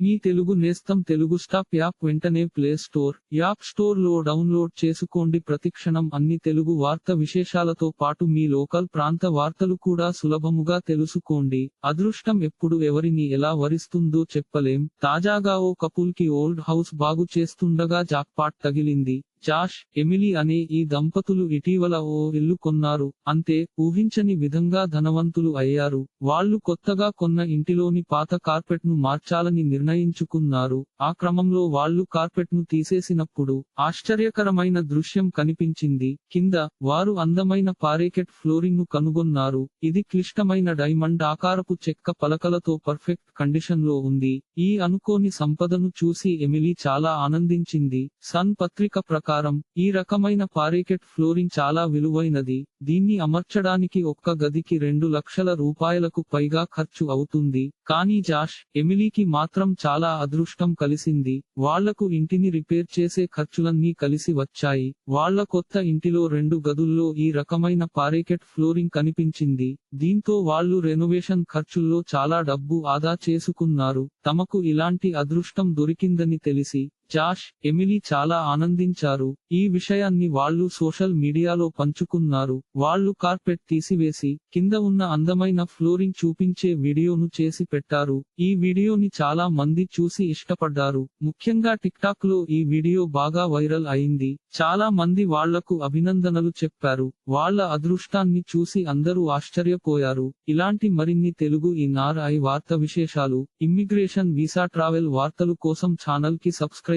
మీ తెలుగు నేస్తం Telugu stop app వెంటనే play store app స్టోర్లో డౌన్లోడ్ చేసుకోండి. ప్రతిక్షణం అన్ని తెలుగు వార్త విశేషాలతో పాటు మీ లోకల్ ప్రాంత వార్తలు కూడా సులభముగా తెలుసుకోండి. అదృష్టం ఎప్పుడు ఎవరిని ఎలా వరిస్తుందో చెప్పలేం. తాజాగా ఓ కపుల్కి ఓల్డ్ హౌస్ బాగు చేస్తుండగా జాక్పాట్ తగిలింది. జాష్ ఎమిలీ అనే ఈ దంపతులు ఇటీవల ఓ ఇల్లు కొన్నారు. అంతే ఊహించని విధంగా ధనవంతులు అయ్యారు. వాళ్ళు కొత్తగా కొన్న ఇంటిలోని పాత కార్పెట్ను మార్చాలని నిర్ణయించుకున్నారు. ఆ క్రమంలో వాళ్ళు కార్పెట్ను తీసేసినప్పుడు ఆశ్చర్యకరమైన దృశ్యం కనిపించింది. కింద వారు అందమైన పారేకెట్ ఫ్లోరింగ్ను కనుగొన్నారు. ఇది క్లిష్టమైన డైమండ్ ఆకారపు చెక్క పలకలతో పర్ఫెక్ట్ కండిషన్లో ఉంది. ఈ అనుకోని సంపదను చూసి ఎమిలీ చాలా ఆనందించింది. సన్ పత్రిక ప్రకారం ఈ రకమైన పారేకెట్ ఫ్లోరింగ్ చాలా విలువైనది దీన్ని అమర్చడానికి ఒక్క గదికి రెండు లక్షల రూపాయలకు పైగా ఖర్చు అవుతుంది. కానీ జాష్ ఎమిలీకి మాత్రం చాలా అదృష్టం కలిసింది. వాళ్ళకు ఇంటిని రిపేర్ చేసే ఖర్చులన్నీ కలిసి వచ్చాయి. వాళ్ళ కొత్త ఇంటిలో రెండు గదుల్లో ఈ రకమైన పారేకెట్ ఫ్లోరింగ్ కనిపించింది. దీంతో వాళ్ళు రెనోవేషన్ ఖర్చుల్లో చాలా డబ్బు ఆదా చేసుకున్నారు. తమకు ఇలాంటి అదృష్టం దొరికిందని తెలిసి జాష్ ఎమిలీ చాలా ఆనందించారు. ఈ విషయాన్ని వాళ్ళు సోషల్ మీడియాలో పంచుకున్నారు. వాళ్ళు కార్పెట్ తీసివేసి కింద ఉన్న అందమైన ఫ్లోరింగ్ చూపించే వీడియోను చేసి పెట్టారు. ఈ వీడియోని చాలా మంది చూసి ఇష్టపడ్డారు. ముఖ్యంగా టిక్ టాక్లో ఈ వీడియో బాగా వైరల్ అయింది. చాలా మంది వాళ్ళకు అభినందనలు చెప్పారు. వాళ్ళ అదృష్టాన్ని చూసి అందరూ ఆశ్చర్యపోయారు. ఇలాంటి మరిన్ని తెలుగు ఈ నార్ఐ వార్త విశేషాలు ఇమ్మిగ్రేషన్ వీసా ట్రావెల్ వార్తలు కోసం ఛానల్కి సబ్స్క్రైబ్